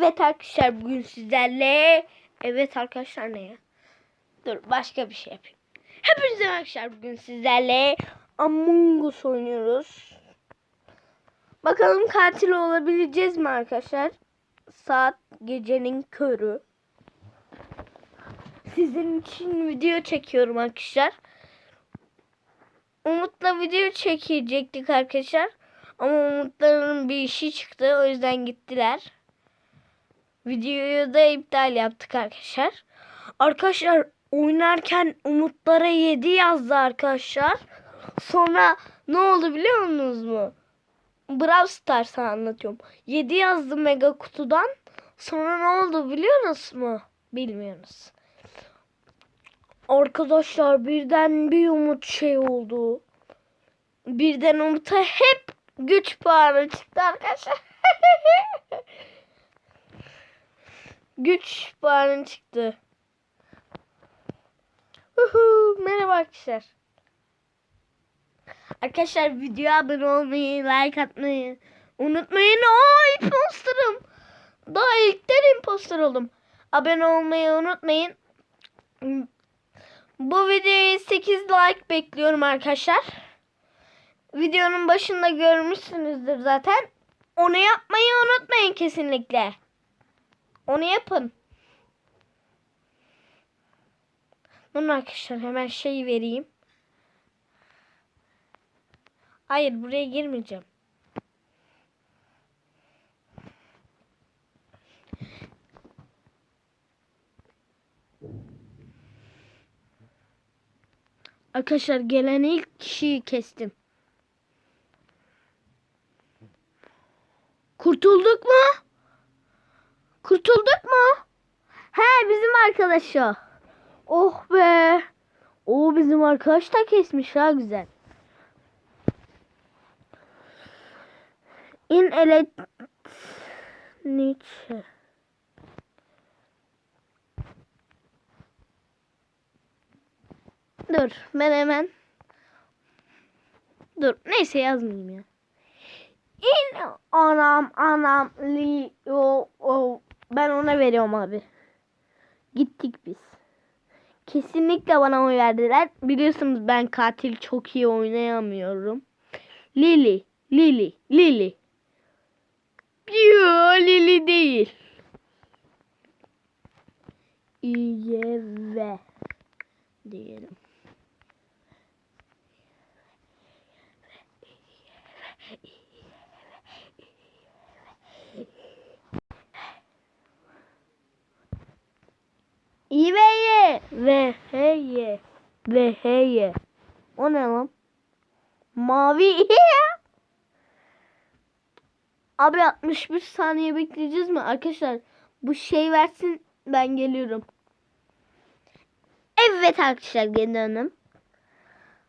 Evet arkadaşlar bugün sizlerle evet arkadaşlar ne ya? Dur başka bir şey yapayım. Hepinize arkadaşlar bugün sizlerle Among Us oynuyoruz. Bakalım katil olabileceğiz mi arkadaşlar? Saat gecenin körü. Sizin için video çekiyorum arkadaşlar. Umut'la video çekecektik arkadaşlar. Ama Umut'ların bir işi çıktı. O yüzden gittiler. Videoyu da iptal yaptık arkadaşlar. Arkadaşlar oynarken Umutlara 7 yazdı arkadaşlar. Sonra ne oldu biliyor musunuz mu? Brawl Stars'ı anlatıyorum. 7 yazdı mega kutudan. Sonra ne oldu biliyorsunuz mu? Bilmiyorsunuz. Arkadaşlar birden bir umut şey oldu. Birden umuta hep güç puanı çıktı arkadaşlar. güç puanı çıktı. Uhu, merhaba arkadaşlar. Arkadaşlar videoya abone olmayı, like atmayı unutmayın. Aa imposterım. Daha ilkten imposter oldum. Abone olmayı unutmayın. Bu videoya 8 like bekliyorum arkadaşlar. Videonun başında görmüşsünüzdür zaten. Onu yapmayı unutmayın kesinlikle. Onu yapın. Bunun arkadaşlar hemen şey vereyim. Hayır buraya girmeyeceğim. Arkadaşlar gelen ilk kişiyi kestim. Kurtulduk mu? Kurtulduk mu? He bizim arkadaş o. Oh be. O bizim arkadaş da kesmiş ha güzel. In Nietzsche. Dur ben hemen Dur neyse yazmayayım ya. İn anam anam li o o ben ona veriyorum abi. Gittik biz. Kesinlikle bana oy verdiler. Biliyorsunuz ben katil çok iyi oynayamıyorum. Lili, Lili, Lili. Yo, Lili değil. İyeve diyelim. İveye ve heye ve heye. O ne lan? Mavi Abi 61 saniye bekleyeceğiz mi? Arkadaşlar bu şey versin ben geliyorum. Evet arkadaşlar geri döndüm.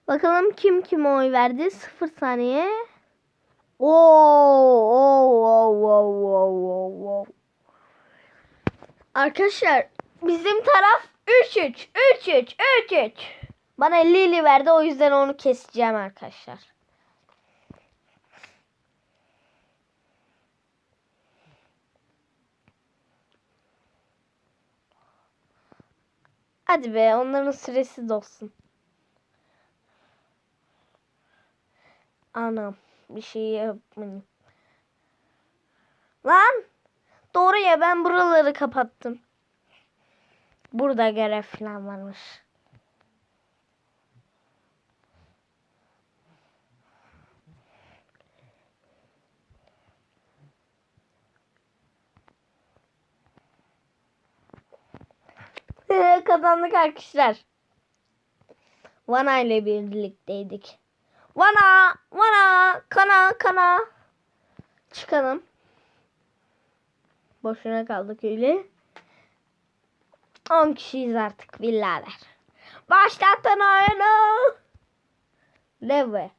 Bakalım kim kime oy verdi? 0 saniye. Oo, oo, oo, oo, oo, oo. Arkadaşlar bizim taraf 3-3. 3-3. 3-3. Bana 50 verdi o yüzden onu keseceğim arkadaşlar. Hadi be onların süresi dolsun. Anam bir şey yapmayayım. Lan doğru ya ben buraları kapattım. Burada görev falan varmış. Kazandık arkadaşlar. Vana ile birlikteydik. Vana, Vana, kana, kana. Çıkalım. Boşuna kaldık öyle. 10 kişiyiz artık birader. Başlattın oyunu. Leve.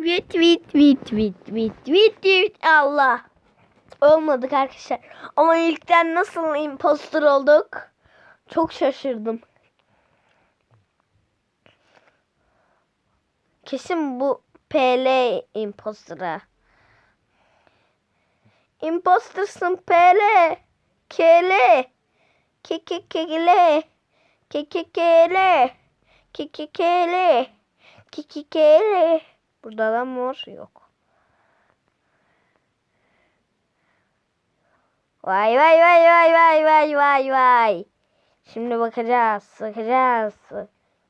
Vit vit vit vit vit vit vit Allah. Olmadık arkadaşlar. Ama ilkten nasıl imposter olduk? Çok şaşırdım. Kesin bu PL imposter'a. Impostersın PL. KL. Kekekele. Kekekele. Kekekele. Kekekele. Burada adam var yok. Vay vay vay vay vay vay vay vay. Şimdi bakacağız. Bakacağız.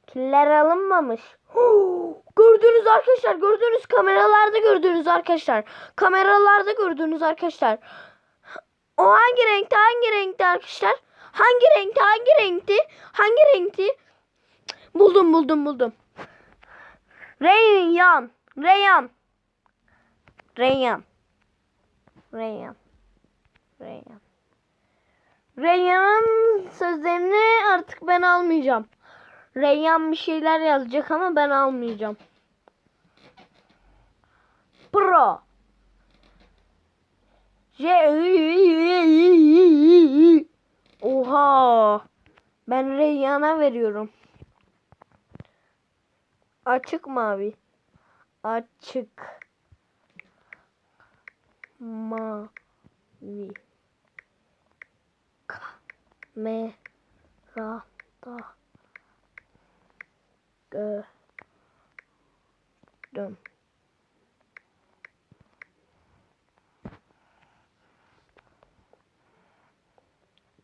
Killer alınmamış. gördünüz arkadaşlar. Gördünüz kameralarda gördünüz arkadaşlar. Kameralarda gördünüz arkadaşlar. O hangi renkte hangi renkte arkadaşlar? Hangi renkte hangi renkti? Hangi renkti? Buldum buldum buldum. Reyyan. Reyyan. Reyyan. Reyyan. Reyyan. Reyyan'ın sözlerini artık ben almayacağım. Reyyan bir şeyler yazacak ama ben almayacağım. Pro. J Oha. Ben Reyyan'a veriyorum. Açık mavi. Açık. Mavi. Kamerada gördüm.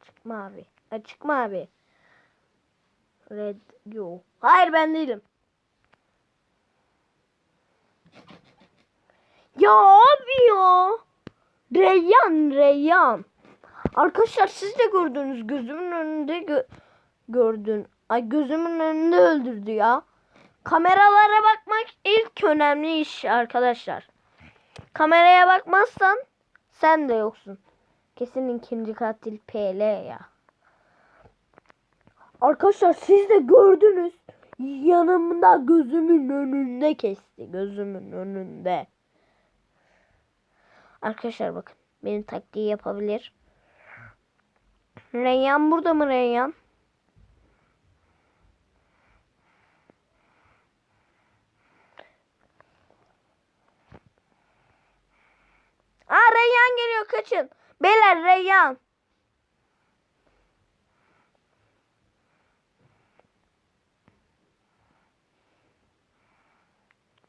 Açık mavi. Açık mavi. Red yo. Hayır ben değilim. Ya abi ya. Reyyan Reyyan. Arkadaşlar siz de gördünüz gözümün önünde gö gördün. Ay gözümün önünde öldürdü ya. Kameralara bakmak ilk önemli iş arkadaşlar. Kameraya bakmazsan sen de yoksun. Kesin ikinci katil PL ya. Arkadaşlar siz de gördünüz. Yanımda gözümün önünde kesti. Gözümün önünde. Arkadaşlar bakın. Benim taktiği yapabilir. Reyyan burada mı Reyyan? Aa Reyyan geliyor kaçın. Beyler Reyyan.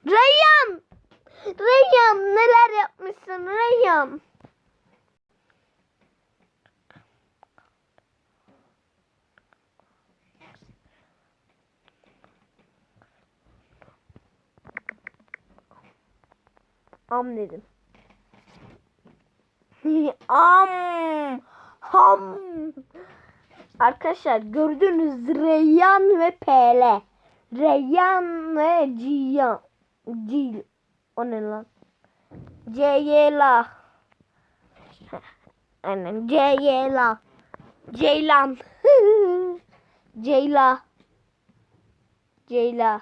Reyyan. Reyyan neler yapmışsın Reyyan? Am dedim. Am. Ham. Arkadaşlar gördünüz Reyyan ve PL. Reyyan ve Cihan. Cil. O ne lan? Ceyla. Aynen Ceyla. Ceylan. Ceyla. Ceyla.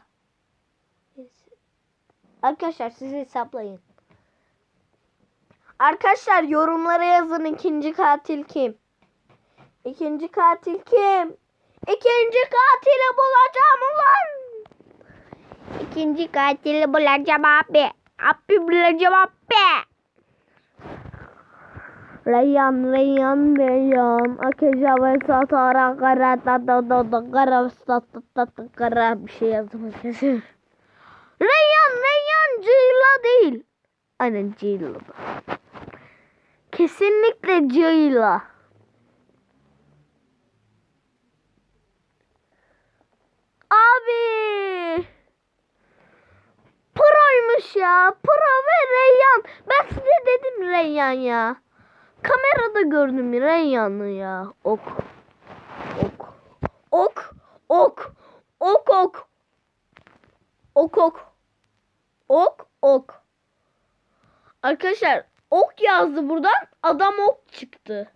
Arkadaşlar siz hesaplayın. Arkadaşlar yorumlara yazın ikinci katil kim? İkinci katil kim? İkinci katili bulacağım ulan. İkinci katili bulacağım abi. Abi bulacağım abi. Reyyan, Reyyan, Reyyan. Akıca ve satara kara ta ta ta ta kara ta kara bir şey yazdım kesin. Reyyan, Reyyan Ceyla değil. Aynen Ceyla. Kesinlikle Ceyla. Abi. Pro'ymuş ya. Pro ve Reyyan. Ben size dedim Reyyan ya. Kamerada gördüm Reyyan'ı ya. Ok. Ok. Ok. Ok. Ok ok. Ok ok. Ok ok. Arkadaşlar ok yazdı buradan. Adam ok çıktı.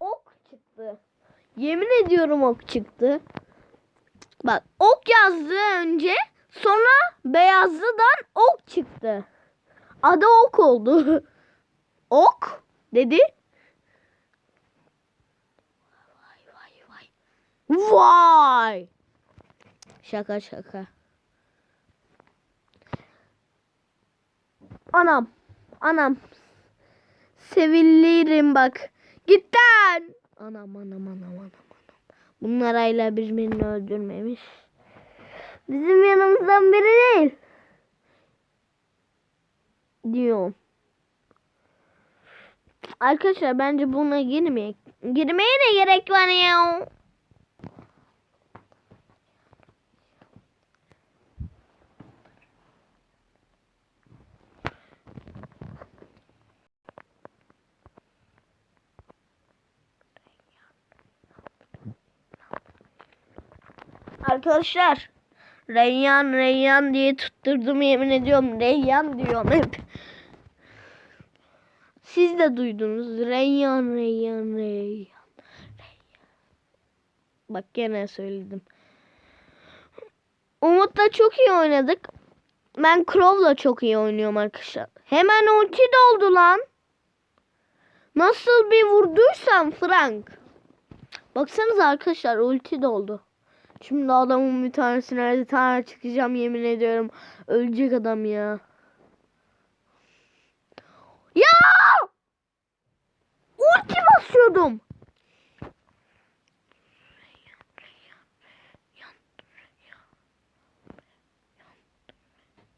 Ok çıktı. Yemin ediyorum ok çıktı. Bak ok yazdı önce. Sonra beyazlıdan ok çıktı. Adı ok oldu. ok dedi. Vay vay vay. Vay. Şaka şaka. Anam. Anam. Sevilirim bak. Git lan. Anam anam anam anam anam. Bunlar hala birbirini öldürmemiş. Bizim yanımızdan biri değil. Diyorum. Arkadaşlar bence buna girmeye girmeye ne gerek var ya? Arkadaşlar Reyyan Reyyan diye tutturdum yemin ediyorum Reyyan diyorum hep. Siz de duydunuz Reyyan Reyyan Reyyan. Bak gene söyledim. Umut'la çok iyi oynadık. Ben Crow'la çok iyi oynuyorum arkadaşlar. Hemen ulti doldu lan. Nasıl bir vurduysam Frank. Baksanıza arkadaşlar ulti doldu. Şimdi adamın bir tanesine bir tane çıkacağım yemin ediyorum. Ölecek adam ya. Ya! Ulti basıyordum.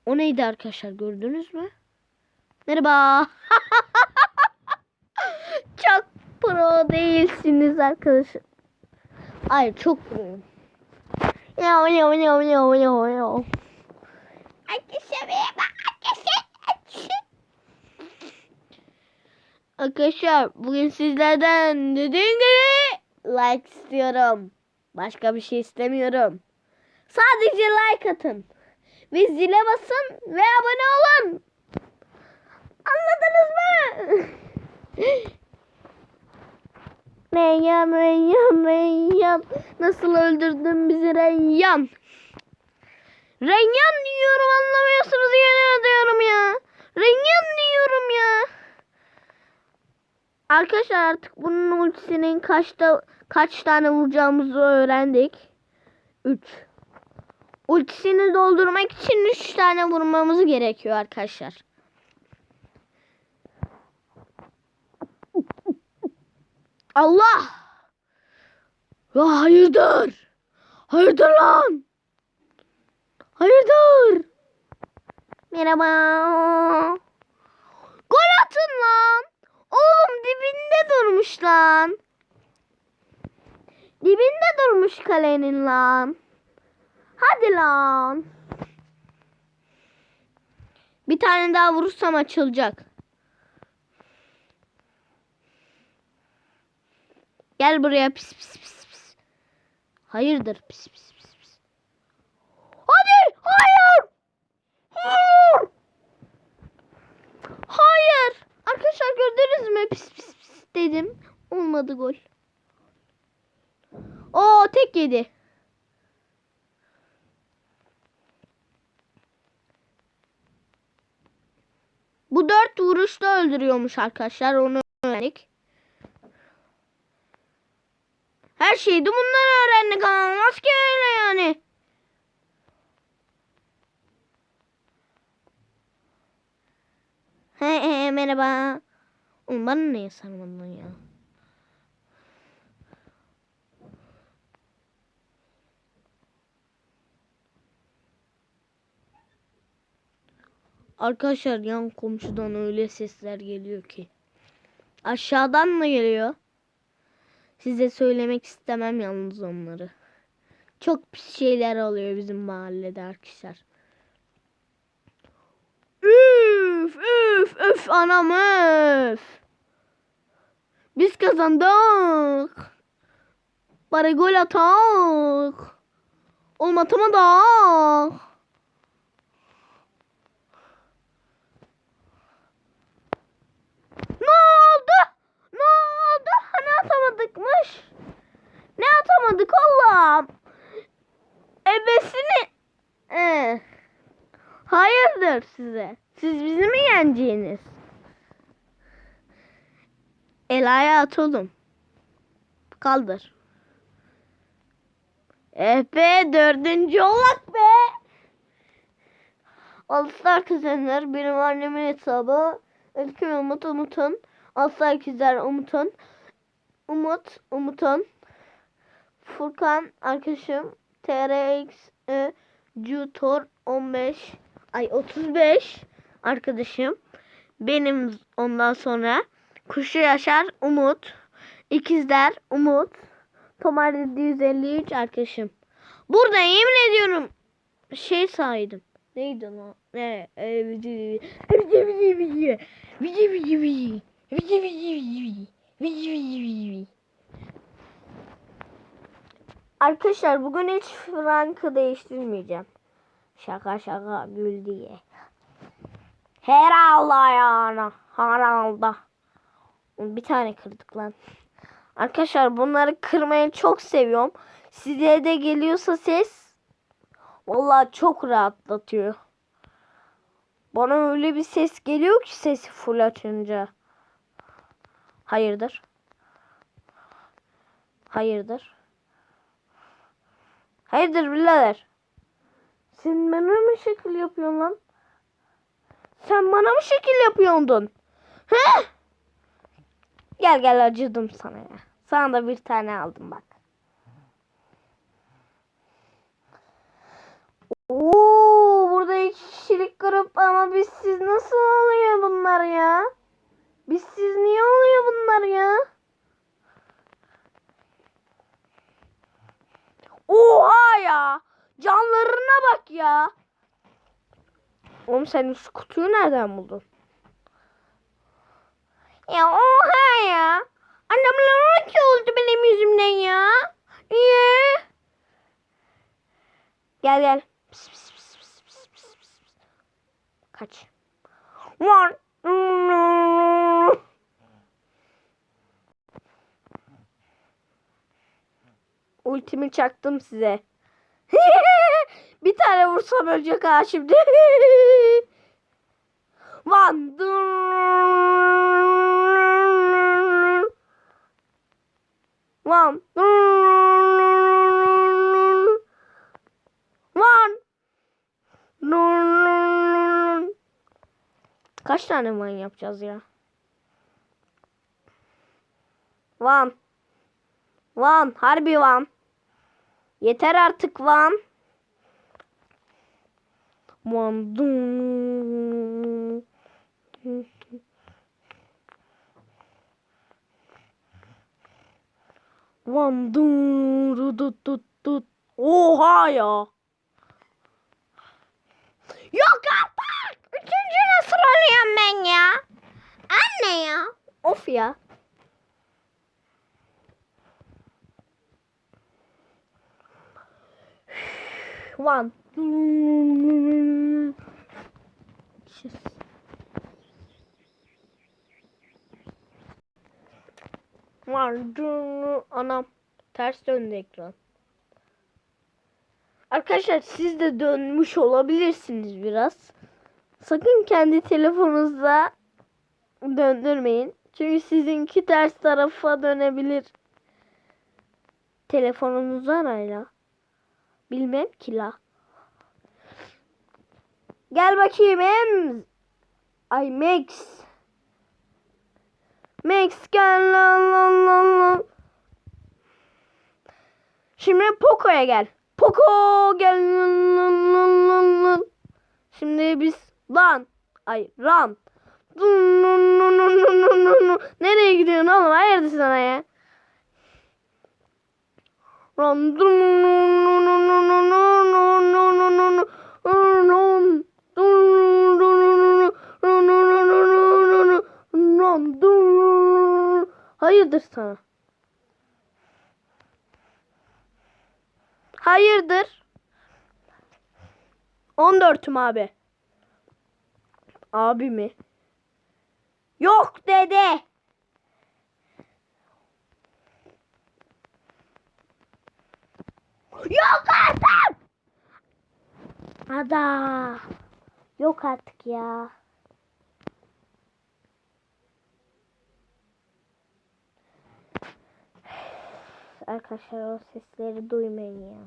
O neydi arkadaşlar gördünüz mü? Merhaba. çok pro değilsiniz arkadaşlar. Hayır çok proyum. Yav yav yav. Arkadaşlar merhaba arkadaşlar. Arkadaşlar bugün sizlerden dediğim gibi like istiyorum. Başka bir şey istemiyorum. Sadece like atın. Ve zile basın ve abone olun. Anladınız mı? Reyyan, Reyyan, Reyyan. Nasıl öldürdün bizi Reyyan? Reyyan diyorum anlamıyorsunuz yine diyorum ya. Reyyan diyorum ya. Arkadaşlar artık bunun ultisinin kaçta kaç tane vuracağımızı öğrendik. 3. Ultisini doldurmak için 3 tane vurmamız gerekiyor arkadaşlar. Allah! Ya hayırdır? Hayırdır lan? Hayırdır? Merhaba. Gol atın lan. Oğlum dibinde durmuş lan. Dibinde durmuş kalenin lan. Hadi lan. Bir tane daha vurursam açılacak. Gel buraya pis pis pis pis. Hayırdır pis pis pis pis. Hadi hayır. Hayır. Hayır. Arkadaşlar gördünüz mü pis pis pis dedim. Olmadı gol. Oo tek yedi. Bu dört vuruşta öldürüyormuş arkadaşlar. Onu öğrendik. Her şeyi de bunları öğrendik ama olmaz öyle yani. He he merhaba. Oğlum bana niye sarmadın ya? Arkadaşlar yan komşudan öyle sesler geliyor ki. Aşağıdan mı geliyor? Size söylemek istemem yalnız onları. Çok pis şeyler oluyor bizim mahallede arkadaşlar. Üf üf üf anam üf. Biz kazandık. Bari gol atak. Oğlum atamadık. Ne oldu? Ne oldu? Hani atamadıkmış? Ne atamadık Allah'ım? Ebesini... Ee, hayırdır size? Siz bizi mi yeneceğiniz? El ayağı at oğlum. Kaldır. Eh dördüncü olak be. Alışlar kızanlar benim annemin hesabı. Ülküm Umut Umut'un. Asla ikizler Umut'un. Umut, Umut'un. Furkan arkadaşım. TRX e, Jutor 15 ay 35 arkadaşım. Benim ondan sonra Kuşu Yaşar Umut. İkizler Umut. Tomar 753 arkadaşım. Burada yemin ediyorum şey saydım. Neydi o? Ne? E, vici vici vici vici vici vici vici vici vici vici vici vici Arkadaşlar bugün hiç frankı değiştirmeyeceğim. Şaka şaka gül diye. Herhalde yani. Herhalde. Bir tane kırdık lan. Arkadaşlar bunları kırmayı çok seviyorum. Size de geliyorsa ses vallahi çok rahatlatıyor. Bana öyle bir ses geliyor ki sesi full açınca. Hayırdır? Hayırdır? Hayırdır birader? Sen bana mı şekil yapıyorsun lan? Sen bana mı şekil yapıyordun? He? Gel gel acıdım sana ya. Sana da bir tane aldım bak. Oo, burada iki kişilik grup ama biz siz nasıl oluyor bunlar ya? Biz siz niye oluyor bunlar ya? Oha ya. Canlarına bak ya. Oğlum sen şu kutuyu nereden buldun? Ya oha ya. Annemler ki oldu benim yüzümden ya. Niye? Gel gel. Pis, pis, pis, pis, pis, pis, pis. Kaç. One. Ultimi çaktım size. Bir tane vursam ölecek ha şimdi. One. One. One. Kaç tane man yapacağız ya? One. One. Harbi one. Yeter artık. One. Dun. One. Dun. Ru, Dut, dut, dut. Oha ya. Yok artık. Üçüncü nasıl oluyorum ben ya? Anne ya. Of ya. One. One. Anam. Ters döndü ekran. Arkadaşlar siz de dönmüş olabilirsiniz biraz. Sakın kendi telefonunuzla döndürmeyin. Çünkü sizinki ters tarafa dönebilir. Telefonunuzu arayla. Bilmem ki la. Gel bakayım em. Ay Max. Max gel lan lan lan lan. Şimdi Poco'ya gel. Poco gel lan lan lan lan. Şimdi biz lan ay dun, dun, dun, dun, dun, Hayırdır sana? Hayırdır? 14'üm abi. Abi mi? Yok dede. Yok artık. Ada. Yok artık ya. Arkadaşlar o sesleri duymayın ya.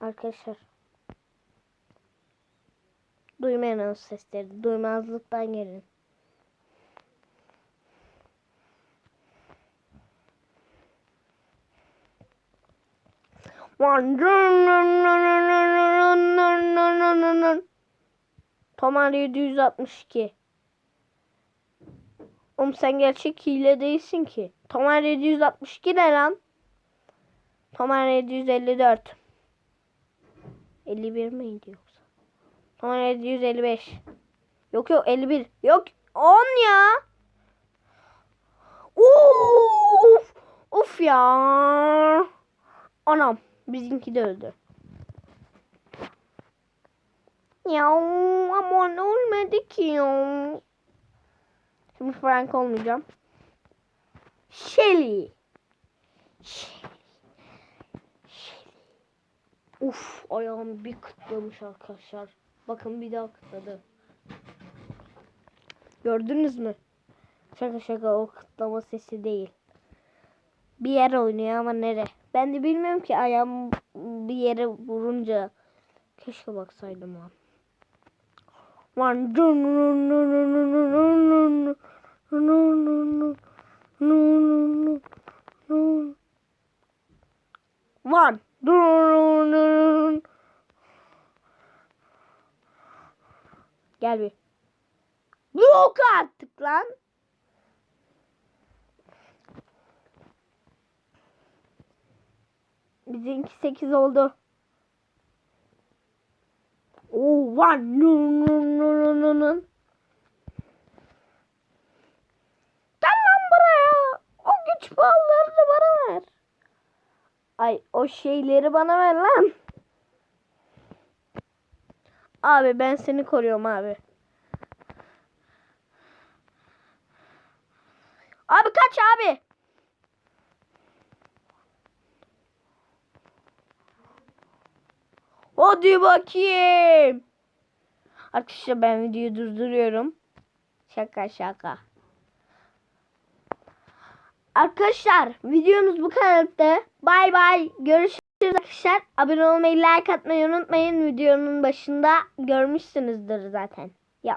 Arkadaşlar. duymayın o sesleri. Duymazlıktan gelin. Tomar 762. Oğlum sen gerçek hile değilsin ki. Tomar 762 ne lan? Tomar 754. 51 miydi yoksa? Tomar 755. Yok yok 51. Yok 10 ya. Uf! Uf ya. Anam bizimki de öldü. Ya ama olmadı ki ya. Şimdi Frank olmayacağım. Shelly. Shelly. Shelly. Uf ayağım bir kıtlamış arkadaşlar. Bakın bir daha kıtladı. Gördünüz mü? Şaka şaka o kıtlama sesi değil. Bir yer oynuyor ama nere? Ben de bilmiyorum ki ayağım bir yere vurunca. Keşke baksaydım ha. One. One. Gel bir. Yok artık lan. Bizimki 8 oldu. Oo var. Nun. Gel lan buraya. O güç bağlarını bana ver. Ay o şeyleri bana ver lan. Abi ben seni koruyorum. Abi kaç abi. Hadi bakayım. Arkadaşlar ben videoyu durduruyorum. Şaka şaka. Arkadaşlar videomuz bu kadardı. Bay bay. Görüşürüz arkadaşlar. Abone olmayı, like atmayı unutmayın. Videonun başında görmüşsünüzdür zaten.